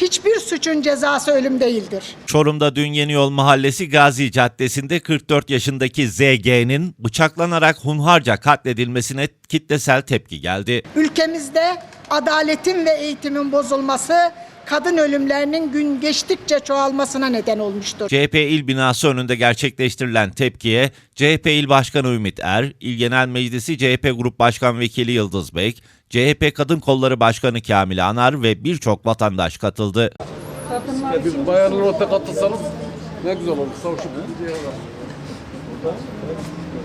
Hiçbir suçun cezası ölüm değildir. Çorum'da dün Yeni Yol Mahallesi Gazi Caddesi'nde 44 yaşındaki ZG'nin bıçaklanarak hunharca katledilmesine kitlesel tepki geldi. Ülkemizde adaletin ve eğitimin bozulması kadın ölümlerinin gün geçtikçe çoğalmasına neden olmuştur. CHP il binası önünde gerçekleştirilen tepkiye CHP il başkanı Ümit Er, İl Genel Meclisi CHP Grup Başkan Vekili Yıldız Bek, CHP Kadın Kolları Başkanı Kamil Anar ve birçok vatandaş katıldı. Biz bayanlar ortak katılsanız ne güzel olur. Savaşı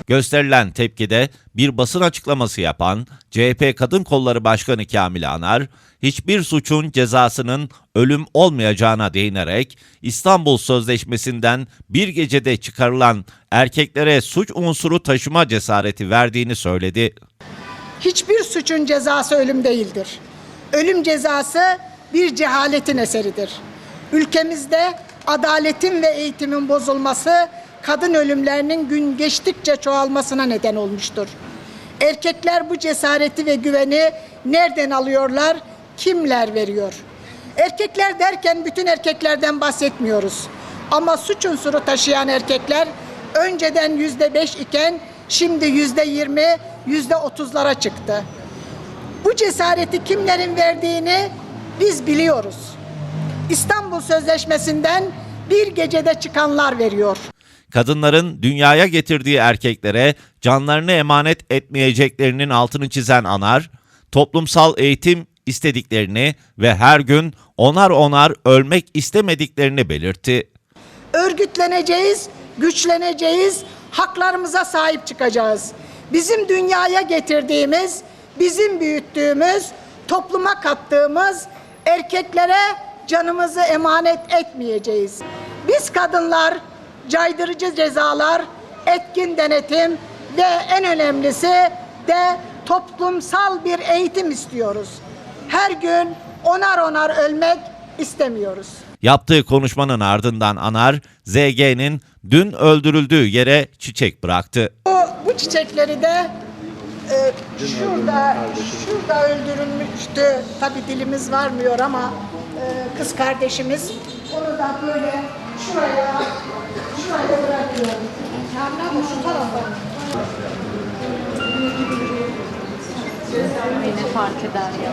Gösterilen tepkide bir basın açıklaması yapan CHP Kadın Kolları Başkanı Kamil Anar, hiçbir suçun cezasının ölüm olmayacağına değinerek İstanbul Sözleşmesi'nden bir gecede çıkarılan erkeklere suç unsuru taşıma cesareti verdiğini söyledi. Hiçbir suçun cezası ölüm değildir. Ölüm cezası bir cehaletin eseridir. Ülkemizde adaletin ve eğitimin bozulması kadın ölümlerinin gün geçtikçe çoğalmasına neden olmuştur. Erkekler bu cesareti ve güveni nereden alıyorlar? Kimler veriyor? Erkekler derken bütün erkeklerden bahsetmiyoruz. Ama suç unsuru taşıyan erkekler önceden yüzde beş iken şimdi yüzde yirmi, yüzde otuzlara çıktı. Bu cesareti kimlerin verdiğini biz biliyoruz. İstanbul Sözleşmesi'nden bir gecede çıkanlar veriyor. Kadınların dünyaya getirdiği erkeklere canlarını emanet etmeyeceklerinin altını çizen Anar, toplumsal eğitim istediklerini ve her gün onar onar ölmek istemediklerini belirtti. Örgütleneceğiz, güçleneceğiz, haklarımıza sahip çıkacağız. Bizim dünyaya getirdiğimiz, bizim büyüttüğümüz, topluma kattığımız erkeklere canımızı emanet etmeyeceğiz. Biz kadınlar caydırıcı cezalar, etkin denetim ve en önemlisi de toplumsal bir eğitim istiyoruz. Her gün onar onar ölmek istemiyoruz. Yaptığı konuşmanın ardından Anar, ZG'nin dün öldürüldüğü yere çiçek bıraktı. Bu, bu çiçekleri de e, şurada şurada öldürülmüştü. Tabi dilimiz varmıyor ama e, kız kardeşimiz onu da böyle şuraya şuraya bırakıyorum. Yani şu tarafa. Beni fark eder ya.